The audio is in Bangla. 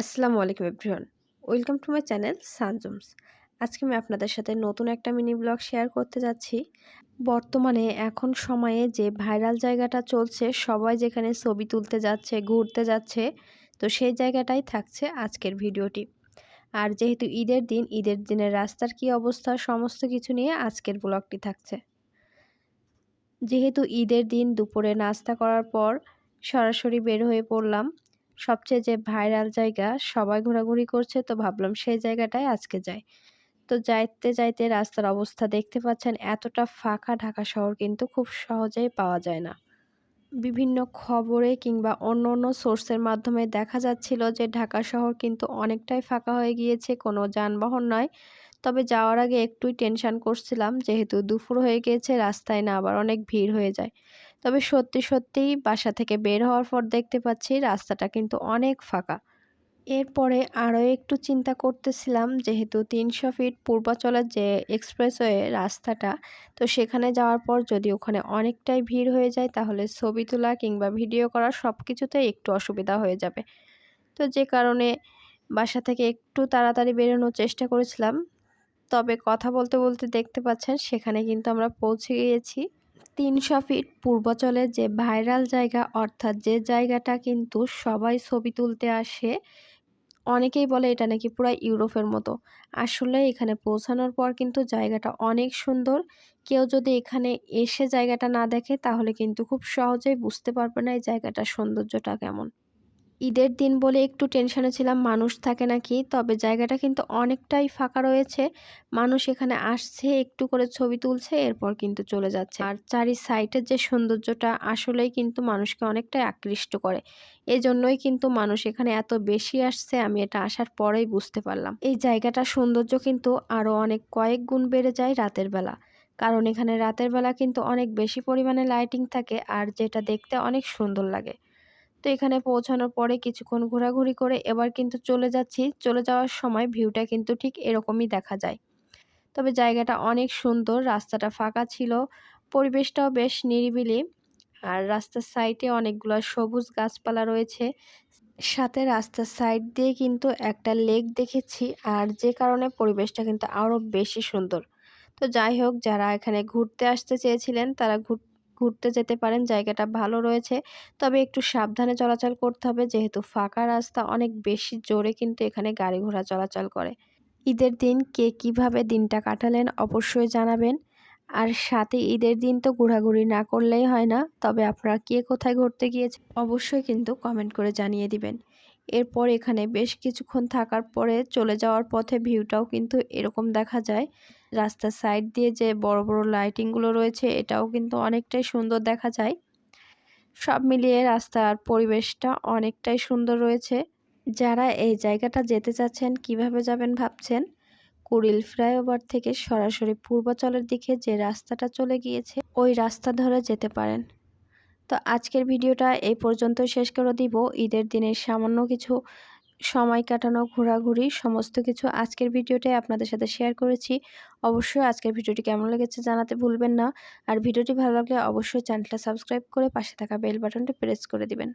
আসসালামু আলাইকুম everyone. Welcome to my channel সানজুমস। আজকে আমি আপনাদের সাথে নতুন একটা মিনি ব্লগ শেয়ার করতে যাচ্ছি। বর্তমানে এখন সময়ে যে ভাইরাল জায়গাটা চলছে, সবাই যেখানে ছবি তুলতে যাচ্ছে, ঘুরতে যাচ্ছে, তো সেই জায়গাটাই থাকছে আজকের ভিডিওটি। আর যেহেতু ঈদের দিন, ঈদের দিনের রাস্তার কি অবস্থা, সমস্ত কিছু নিয়ে আজকের ব্লগটি থাকছে। যেহেতু ঈদের দিন, দুপুরে নাস্তা করার পর সরাসরি বের হয়ে পড়লাম সবচেয়ে যে ভাইরাল জায়গা সবাই ঘোরাঘুরি করছে, তো ভাবলাম সেই জায়গাটায় আজকে যাই। তো যাইতে যাইতে রাস্তার অবস্থা দেখতে পাচ্ছেন, এতটা ফাঁকা ঢাকা শহর কিন্তু খুব সহজেই পাওয়া যায় না। বিভিন্ন খবরে কিংবা অন্য অন্য সোর্সের মাধ্যমে দেখা যাচ্ছিল যে ঢাকা শহর কিন্তু অনেকটাই ফাঁকা হয়ে গিয়েছে, কোনো যানবাহন নয়। তবে যাওয়ার আগে একটুই টেনশন করছিলাম, যেহেতু দুপুর হয়ে গিয়েছে, রাস্তায় না আবার অনেক ভিড় হয়ে যায়। তবে সত্যি সত্যিই বাসা থেকে বের হওয়ার পর দেখতে পাচ্ছি রাস্তাটা কিন্তু অনেক ফাঁকা। এরপরে আরও একটু চিন্তা করতেছিলাম, যেহেতু তিনশো ফিট পূর্বাচলের যে এক্সপ্রেসওয়ে রাস্তাটা, তো সেখানে যাওয়ার পর যদি ওখানে অনেকটাই ভিড় হয়ে যায়, তাহলে ছবি তোলা কিংবা ভিডিও করা সব কিছুতেই একটু অসুবিধা হয়ে যাবে। তো যে কারণে বাসা থেকে একটু তাড়াতাড়ি বেরোনোর চেষ্টা করেছিলাম। তবে কথা বলতে বলতে দেখতে পাচ্ছেন, সেখানে কিন্তু আমরা পৌঁছে গিয়েছি। তিনশো ফিট পূর্বাচলে যে ভাইরাল জায়গা, অর্থাৎ যে জায়গাটা কিন্তু সবাই ছবি তুলতে আসে, অনেকেই বলে এটা নাকি পুরো ইউরোপের মতো। আসলে এখানে পৌঁছানোর পর কিন্তু জায়গাটা অনেক সুন্দর। কেউ যদি এখানে এসে জায়গাটা না দেখে, তাহলে কিন্তু খুব সহজেই বুঝতে পারবে না এই জায়গাটার সৌন্দর্যটা কেমন। ঈদের দিন বলে একটু টেনশনে ছিলাম, মানুষ থাকে নাকি? তবে জায়গাটা কিন্তু অনেকটাই ফাঁকা রয়েছে। মানুষ এখানে আসছে, একটু করে ছবি তুলছে, এরপর কিন্তু চলে যাচ্ছে। আর চারি সাইডের যে সৌন্দর্যটা আসলেই কিন্তু মানুষকে অনেকটাই আকৃষ্ট করে। এই জন্যই কিন্তু মানুষ এখানে এত বেশি আসছে, আমি এটা আসার পরেই বুঝতে পারলাম। এই জায়গাটার সৌন্দর্য কিন্তু আরও অনেক কয়েক গুণ বেড়ে যায় রাতের বেলা। কারণ এখানে রাতের বেলা কিন্তু অনেক বেশি পরিমাণে লাইটিং থাকে, আর যেটা দেখতে অনেক সুন্দর লাগে। তো এখানে পৌঁছানোর পরে কিছুক্ষণ ঘোরাঘুরি করে এবার কিন্তু চলে যাচ্ছি। চলে যাওয়ার সময় ভিউটা কিন্তু ঠিক এরকমই দেখা যায়। তবে জায়গাটা অনেক সুন্দর, রাস্তাটা ফাঁকা ছিল, পরিবেশটাও বেশ নিরিবিলি আর রাস্তার সাইডে অনেকগুলো সবুজ গাছপালা রয়েছে। সাথে রাস্তার সাইড দিয়ে কিন্তু একটা লেক দেখেছি আর যে কারণে পরিবেশটা কিন্তু আরও বেশি সুন্দর। তো যাই হোক, যারা এখানে ঘুরতে আসতে চেয়েছিলেন তারা ঘুর ঘুরতে যেতে পারেন, জায়গাটা ভালো রয়েছে। তবে একটু সাবধানে চলাচল করতে হবে, যেহেতু ফাঁকা রাস্তা অনেক বেশি জোরে কিন্তু এখানে গাড়ি ঘোড়া চলাচল করে। ঈদের দিন কে কীভাবে দিনটা কাটালেন অবশ্যই জানাবেন। আর সাথে ঈদের দিন তো ঘোরাঘুরি না করলেই হয় না, তবে আপনারা কে কোথায় ঘুরতে গিয়েছে অবশ্যই কিন্তু কমেন্ট করে জানিয়ে দিবেন। এরপর এখানে বেশ কিছুক্ষণ থাকার পরে চলে যাওয়ার পথে ভিউটাও কিন্তু এরকম দেখা যায়। রাস্তার সাইড দিয়ে যে বড় বড় লাইটিংগুলো রয়েছে, এটাও কিন্তু অনেকটাই সুন্দর দেখা যায়। সব মিলিয়ে রাস্তার পরিবেশটা অনেকটাই সুন্দর রয়েছে। যারা এই জায়গাটা যেতে চাচ্ছেন, কীভাবে যাবেন ভাবছেন? কুড়িল ফ্লাইওভার থেকে সরাসরি পূর্বাচলের দিকে যে রাস্তাটা চলে গিয়েছে, ওই রাস্তা ধরে যেতে পারেন। তো আজকের ভিডিওটা এই পর্যন্ত শেষ করে দিব। ঈদের দিনের সামান্য কিছু সময় কাটানো, ঘোরাঘুরি, সমস্ত কিছু আজকের ভিডিওটাই আপনাদের সাথে শেয়ার করেছি। অবশ্যই আজকের ভিডিওটি কেমন লেগেছে জানাতে ভুলবেন না। আর ভিডিওটি ভালো লাগলে অবশ্যই চ্যানেলটা সাবস্ক্রাইব করে পাশে থাকা বেল বাটনটি প্রেস করে দিবেন।